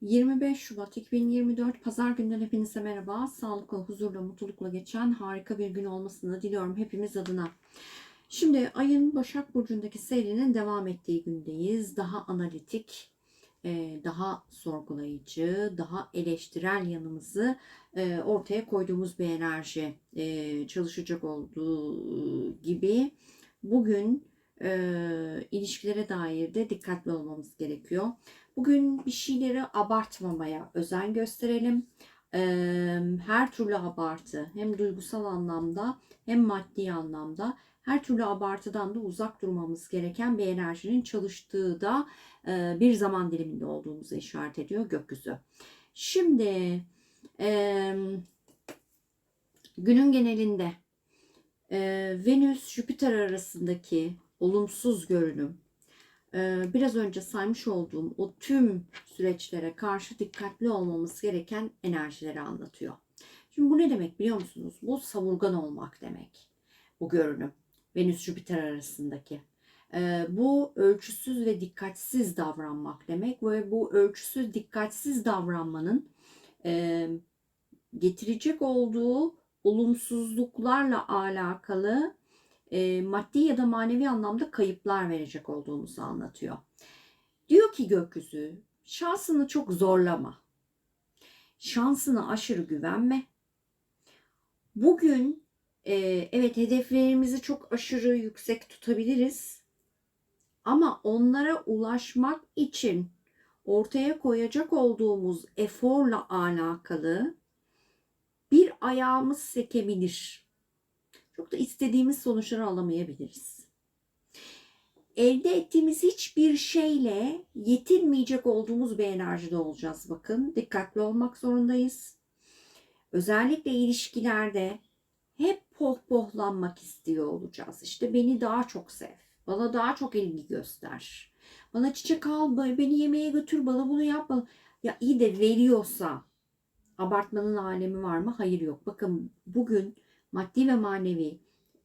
25 Şubat 2024 Pazar günden hepinize merhaba. Sağlıkla, huzurla, mutlulukla geçen harika bir gün olmasını diliyorum hepimiz adına. Şimdi ayın Başak Burcu'ndaki seyrinin devam ettiği gündeyiz. Daha analitik, e, daha sorgulayıcı, daha eleştirel yanımızı e, ortaya koyduğumuz bir enerji e, çalışacak olduğu gibi bugün ilişkilere dair de dikkatli olmamız gerekiyor. Bugün bir şeyleri abartmamaya özen gösterelim. Her türlü abartı hem duygusal anlamda hem maddi anlamda her türlü abartıdan da uzak durmamız gereken bir enerjinin çalıştığı da bir zaman diliminde olduğumuzu işaret ediyor gökyüzü. Şimdi günün genelinde Venüs-Jüpiter arasındaki olumsuz görünüm biraz önce saymış olduğum o tüm süreçlere karşı dikkatli olmamız gereken enerjileri anlatıyor. Şimdi bu ne demek biliyor musunuz? Bu savurgan olmak demek. Bu görünüm. Venüs-Jüpiter arasındaki. Bu ölçüsüz ve dikkatsiz davranmak demek ve bu ölçüsüz dikkatsiz davranmanın getirecek olduğu olumsuzluklarla alakalı e, maddi ya da manevi anlamda kayıplar verecek olduğumuzu anlatıyor. Diyor ki gökyüzü şansını çok zorlama. Şansına aşırı güvenme. Bugün e, evet hedeflerimizi çok aşırı yüksek tutabiliriz. Ama onlara ulaşmak için ortaya koyacak olduğumuz eforla alakalı bir ayağımız sekebilir çok da istediğimiz sonuçları alamayabiliriz. Elde ettiğimiz hiçbir şeyle yetinmeyecek olduğumuz bir enerjide olacağız bakın. Dikkatli olmak zorundayız. Özellikle ilişkilerde hep pohpohlanmak istiyor olacağız. İşte beni daha çok sev. Bana daha çok ilgi göster. Bana çiçek al, beni yemeğe götür, bana bunu yap. Ya iyi de veriyorsa abartmanın alemi var mı? Hayır yok. Bakın bugün maddi ve manevi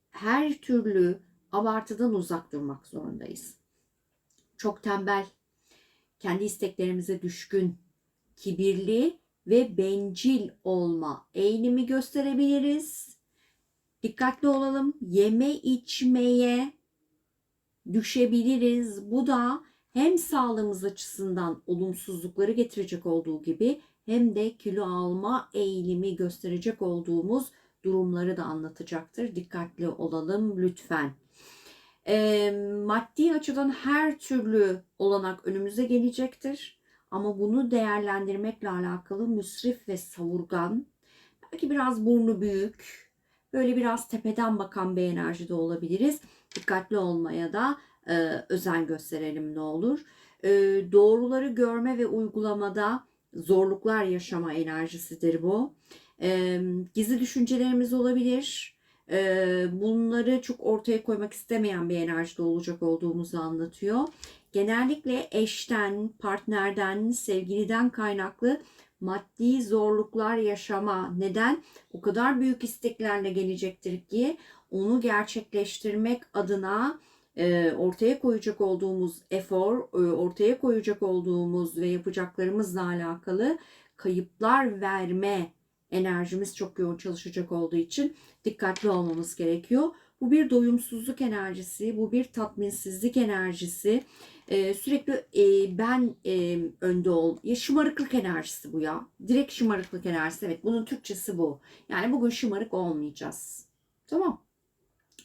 her türlü abartıdan uzak durmak zorundayız. Çok tembel, kendi isteklerimize düşkün, kibirli ve bencil olma eğilimi gösterebiliriz. Dikkatli olalım. Yeme içmeye düşebiliriz. Bu da hem sağlığımız açısından olumsuzlukları getirecek olduğu gibi hem de kilo alma eğilimi gösterecek olduğumuz durumları da anlatacaktır. Dikkatli olalım lütfen. E, maddi açıdan her türlü olanak önümüze gelecektir. Ama bunu değerlendirmekle alakalı müsrif ve savurgan, belki biraz burnu büyük, böyle biraz tepeden bakan bir enerjide olabiliriz. Dikkatli olmaya da e, özen gösterelim ne olur. E, doğruları görme ve uygulamada zorluklar yaşama enerjisidir bu. E, gizli düşüncelerimiz olabilir. E, bunları çok ortaya koymak istemeyen bir enerjide olacak olduğumuzu anlatıyor. Genellikle eşten, partnerden, sevgiliden kaynaklı maddi zorluklar yaşama neden o kadar büyük isteklerle gelecektir ki onu gerçekleştirmek adına ortaya koyacak olduğumuz efor, ortaya koyacak olduğumuz ve yapacaklarımızla alakalı kayıplar verme enerjimiz çok yoğun çalışacak olduğu için dikkatli olmamız gerekiyor. Bu bir doyumsuzluk enerjisi, bu bir tatminsizlik enerjisi. Ee, sürekli e, ben e, önde ol. Ya şımarıklık enerjisi bu ya. Direkt şımarıklık enerjisi. Evet bunun Türkçesi bu. Yani bugün şımarık olmayacağız. Tamam.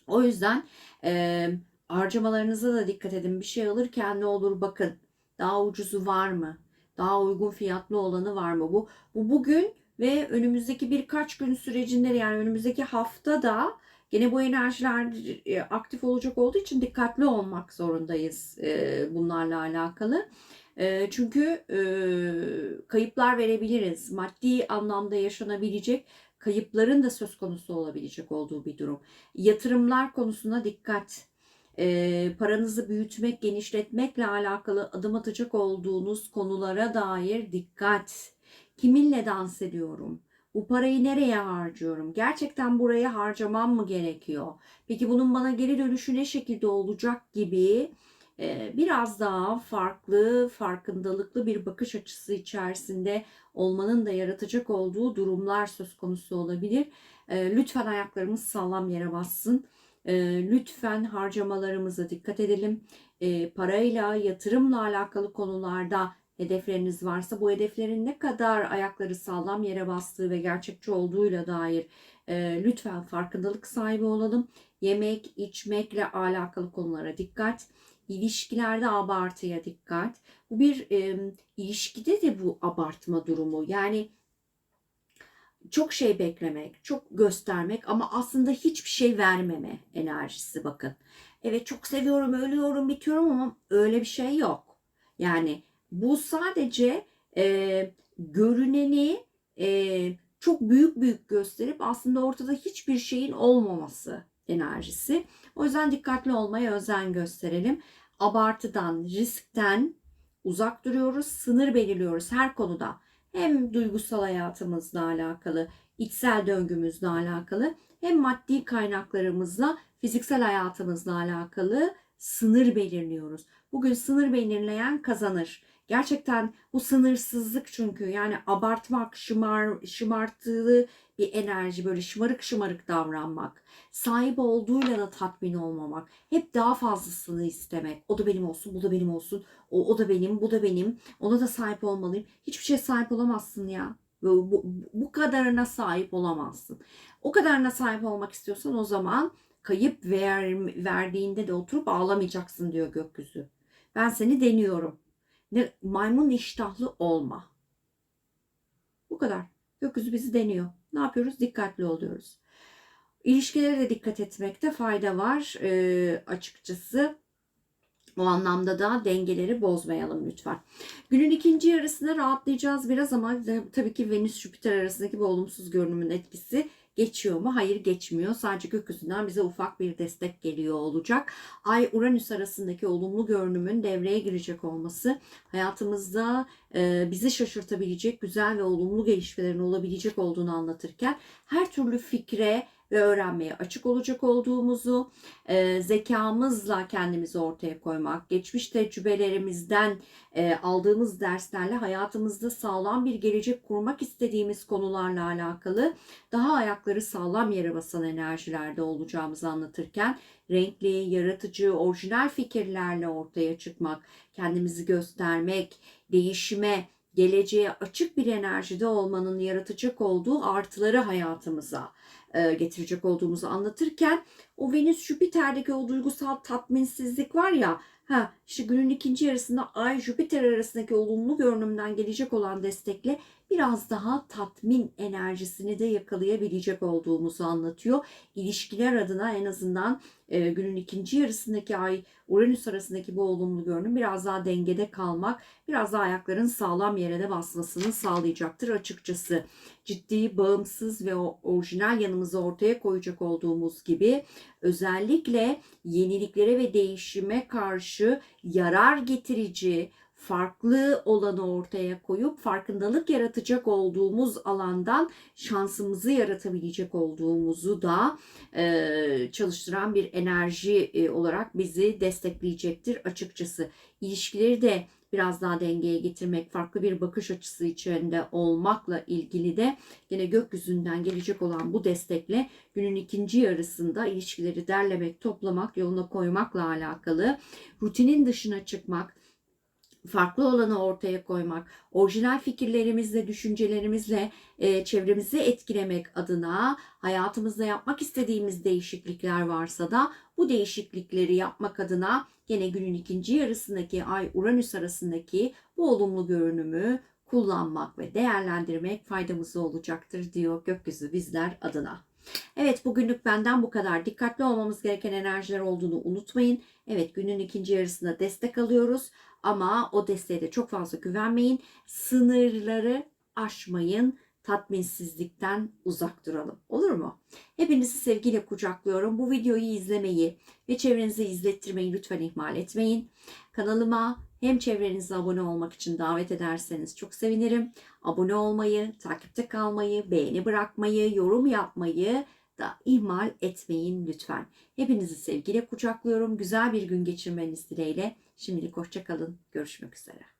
O yüzden e, harcamalarınıza da dikkat edin. Bir şey alırken ne olur bakın. Daha ucuzu var mı? Daha uygun fiyatlı olanı var mı? Bu, bu bugün ve önümüzdeki birkaç gün sürecinde yani önümüzdeki hafta da gene bu enerjiler e, aktif olacak olduğu için dikkatli olmak zorundayız e, bunlarla alakalı. E, çünkü kayıplar verebiliriz. Maddi anlamda yaşanabilecek kayıpların da söz konusu olabilecek olduğu bir durum. Yatırımlar konusuna dikkat. paranızı büyütmek, genişletmekle alakalı adım atacak olduğunuz konulara dair dikkat Kiminle dans ediyorum? Bu parayı nereye harcıyorum? Gerçekten buraya harcamam mı gerekiyor? Peki bunun bana geri dönüşü ne şekilde olacak gibi e, biraz daha farklı, farkındalıklı bir bakış açısı içerisinde olmanın da yaratacak olduğu durumlar söz konusu olabilir. E, lütfen ayaklarımız sağlam yere bassın. E, lütfen harcamalarımıza dikkat edelim. Parayla, yatırımla alakalı konularda hedefleriniz varsa bu hedeflerin ne kadar ayakları sağlam yere bastığı ve gerçekçi olduğuyla dair e, lütfen farkındalık sahibi olalım. Yemek, içmekle alakalı konulara dikkat. İlişkilerde abartıya dikkat. Bu bir e, ilişkide de bu abartma durumu. Yani çok şey beklemek, çok göstermek ama aslında hiçbir şey vermeme enerjisi bakın. Evet çok seviyorum, ölüyorum, bitiyorum ama öyle bir şey yok. Yani bu sadece e, görüneni e, çok büyük büyük gösterip aslında ortada hiçbir şeyin olmaması enerjisi. O yüzden dikkatli olmaya özen gösterelim. Abartıdan, riskten uzak duruyoruz, sınır belirliyoruz her konuda. Hem duygusal hayatımızla alakalı, içsel döngümüzle alakalı, hem maddi kaynaklarımızla, fiziksel hayatımızla alakalı sınır belirliyoruz. Bugün sınır belirleyen kazanır. Gerçekten bu sınırsızlık çünkü yani abartmak, şımar, şımartılı bir enerji, böyle şımarık şımarık davranmak, sahip olduğuyla da tatmin olmamak, hep daha fazlasını istemek. O da benim olsun, bu da benim olsun, o, o da benim, bu da benim, ona da sahip olmalıyım. Hiçbir şeye sahip olamazsın ya. Bu, bu, bu kadarına sahip olamazsın. O kadarına sahip olmak istiyorsan o zaman kayıp ver, verdiğinde de oturup ağlamayacaksın diyor gökyüzü. Ben seni deniyorum. Maymun iştahlı olma. Bu kadar. Gökyüzü bizi deniyor. Ne yapıyoruz? Dikkatli oluyoruz. İlişkilere de dikkat etmekte fayda var e, açıkçası. O anlamda da dengeleri bozmayalım lütfen. Günün ikinci yarısında rahatlayacağız biraz ama tabii ki Venüs-Jüpiter arasındaki bu olumsuz görünümün etkisi geçiyor mu? Hayır geçmiyor. Sadece gökyüzünden bize ufak bir destek geliyor olacak. Ay-Uranüs arasındaki olumlu görünümün devreye girecek olması hayatımızda e, bizi şaşırtabilecek güzel ve olumlu gelişmelerin olabilecek olduğunu anlatırken her türlü fikre, ve öğrenmeye açık olacak olduğumuzu, e, zekamızla kendimizi ortaya koymak, geçmiş tecrübelerimizden e, aldığımız derslerle hayatımızda sağlam bir gelecek kurmak istediğimiz konularla alakalı daha ayakları sağlam yere basan enerjilerde olacağımızı anlatırken renkli, yaratıcı, orijinal fikirlerle ortaya çıkmak, kendimizi göstermek, değişime, geleceğe açık bir enerjide olmanın yaratacak olduğu artıları hayatımıza getirecek olduğumuzu anlatırken o Venüs Jüpiter'deki o duygusal tatminsizlik var ya ha işte günün ikinci yarısında Ay Jüpiter arasındaki olumlu görünümden gelecek olan destekle biraz daha tatmin enerjisini de yakalayabilecek olduğumuzu anlatıyor. İlişkiler adına en azından e, günün ikinci yarısındaki ay Uranüs arasındaki bu olumlu görünüm biraz daha dengede kalmak, biraz daha ayakların sağlam yere de basmasını sağlayacaktır açıkçası. Ciddi, bağımsız ve orijinal yanımızı ortaya koyacak olduğumuz gibi özellikle yeniliklere ve değişime karşı yarar getirici, farklı olanı ortaya koyup farkındalık yaratacak olduğumuz alandan şansımızı yaratabilecek olduğumuzu da e, çalıştıran bir enerji e, olarak bizi destekleyecektir açıkçası. İlişkileri de biraz daha dengeye getirmek, farklı bir bakış açısı içinde olmakla ilgili de yine gökyüzünden gelecek olan bu destekle günün ikinci yarısında ilişkileri derlemek, toplamak, yoluna koymakla alakalı rutinin dışına çıkmak, farklı olanı ortaya koymak, orijinal fikirlerimizle, düşüncelerimizle e, çevremizi etkilemek adına hayatımızda yapmak istediğimiz değişiklikler varsa da bu değişiklikleri yapmak adına gene günün ikinci yarısındaki Ay Uranüs arasındaki bu olumlu görünümü kullanmak ve değerlendirmek faydamızı olacaktır diyor gökyüzü bizler adına. Evet bugünlük benden bu kadar. Dikkatli olmamız gereken enerjiler olduğunu unutmayın. Evet günün ikinci yarısında destek alıyoruz. Ama o desteğe de çok fazla güvenmeyin. Sınırları aşmayın. Tatminsizlikten uzak duralım. Olur mu? Hepinizi sevgiyle kucaklıyorum. Bu videoyu izlemeyi ve çevrenize izlettirmeyi lütfen ihmal etmeyin. Kanalıma hem çevrenize abone olmak için davet ederseniz çok sevinirim. Abone olmayı, takipte kalmayı, beğeni bırakmayı, yorum yapmayı da ihmal etmeyin lütfen. Hepinizi sevgiyle kucaklıyorum. Güzel bir gün geçirmeniz dileğiyle. Şimdilik hoşça kalın. Görüşmek üzere.